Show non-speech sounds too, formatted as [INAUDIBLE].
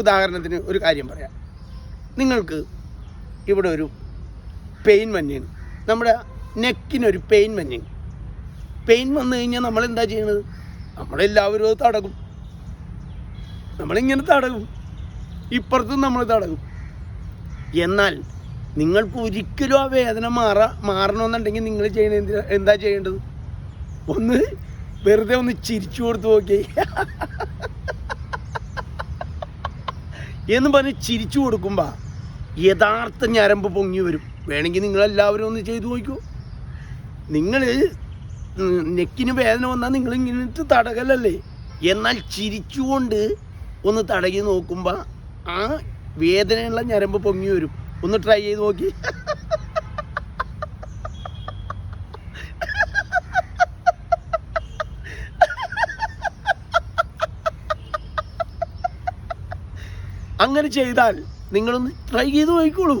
ഉദാഹരണത്തിന് ഒരു കാര്യം പറയാം. നിങ്ങൾക്ക് ഇവിടെ ഒരു പെയിൻ മഞ്ഞാണ് നമ്മുടെ നെക്കിനൊരു പെയിൻ മഞ്ഞ് പെയിൻ വന്നു കഴിഞ്ഞാൽ നമ്മൾ എന്താ ചെയ്യണത്? നമ്മളെല്ലാവരും അത് തടകും. നമ്മളിങ്ങനെ തടകും. ഇപ്പുറത്തും നമ്മൾ തടകും. എന്നാൽ നിങ്ങൾക്ക് ഒരിക്കലും ആ വേദന മാറ മാറണമെന്നുണ്ടെങ്കിൽ നിങ്ങൾ ചെയ്യണ എന്താ ചെയ്യേണ്ടത്? ഒന്ന് വെറുതെ ഒന്ന് ചിരിച്ചു കൊടുത്തു നോക്കി [LAUGHS] എന്ന് പറഞ്ഞ് ചിരിച്ചു കൊടുക്കുമ്പോൾ യഥാർത്ഥ ഞരമ്പ് പൊങ്ങി വരും. വേണമെങ്കിൽ നിങ്ങളെല്ലാവരും ഒന്ന് ചെയ്തു നോക്കൂ. നിങ്ങൾ നെക്കിന് വേദന വന്നാൽ നിങ്ങൾ ഇങ്ങനത്തെ തടകലല്ലേ? എന്നാൽ ചിരിച്ചുകൊണ്ട് ഒന്ന് തടകി നോക്കുമ്പോൾ ആ വേദനയുള്ള ഞരമ്പ് പൊങ്ങി വരും. ഒന്ന് ട്രൈ ചെയ്ത് നോക്കി. അങ്ങനെ ചെയ്താൽ നിങ്ങളൊന്ന് ട്രൈ ചെയ്ത് നോക്കിക്കോളൂ.